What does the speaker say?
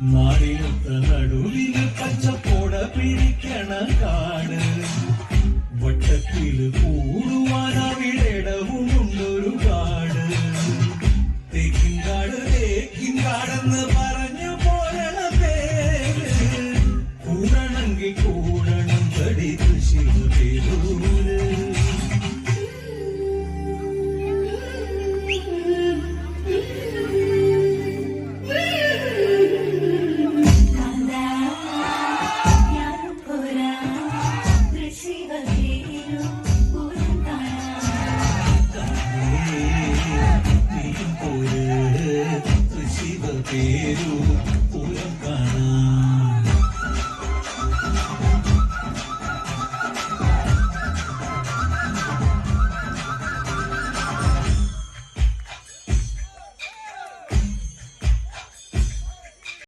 നാടിനൊത്ത നടുവിൽ പച്ചപ്പോട പിരിക്കണ കാട്. വട്ടത്തിൽ കൂടുവാൻ അവിടെടവുമുണ്ടൊരു കാട്. തേക്കിൻകാട് തേക്കിൻകാടെന്ന് പറഞ്ഞു പോരണ പേര്. കൂടണമെങ്കിൽ കൂടണം തടി കൃഷി പേരൂര് inteiro.